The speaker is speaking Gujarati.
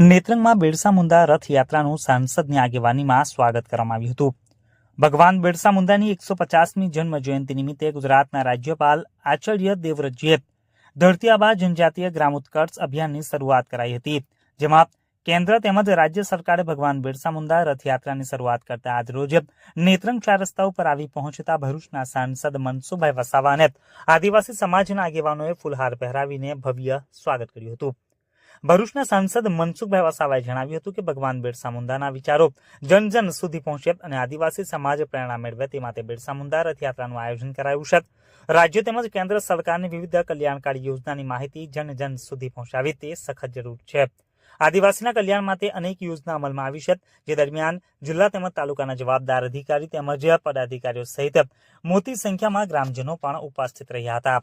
નેત્રંગમાં બિરસા મુંડા રથયાત્રાનું સાંસદની આગેવાનીમાં સ્વાગત કરવામાં આવ્યું હતું. ભગવાન બિરસા મુંડાની એકસો પચાસમી જન્મ જયંતિ નિમિત્તે ગુજરાતના રાજ્યપાલ આચાર્ય દેવવ્રતજીએ ધરતી આબા જનજાતીય ગ્રામ ઉત્કર્ષ અભિયાનની શરૂઆત કરાઈ હતી, જેમાં કેન્દ્ર તેમજ રાજ્ય સરકારે ભગવાન બિરસા મુંડા રથયાત્રાની શરૂઆત કરતા આજરોજ નેત્રંગ ચાર રસ્તા ઉપર આવી પહોંચતા ભરૂચના સાંસદ મનસુભાઈ વસાવા અને આદિવાસી સમાજના આગેવાનોએ ફૂલહાર પહેરાવીને ભવ્ય સ્વાગત કર્યું હતું. ભરૂચના સાંસદ મનસુખભાઈ વસાવાએ જણાવ્યું હતું કે ભગવાન બિરસા મુંડાના વિચારો જન જન સુધી પહોંચે અને આદિવાસી સમાજ પ્રેરણા મેળવે તે માટે બિરસા મુંડા રથયાત્રાનું આયોજન કરાયું છે. રાજ્ય તેમજ કેન્દ્ર સરકારની વિવિધ કલ્યાણકારી યોજનાની માહિતી જન જન સુધી પહોંચાવી તે સખત જરૂર છે. આદિવાસીના કલ્યાણ માટે અનેક યોજના અમલમાં આવી છે, જે દરમિયાન જિલ્લા તેમજ તાલુકાના જવાબદાર અધિકારી તેમજ પદાધિકારીઓ સહિત મોટી સંખ્યામાં ગ્રામજનો પણ ઉપસ્થિત રહ્યા હતા.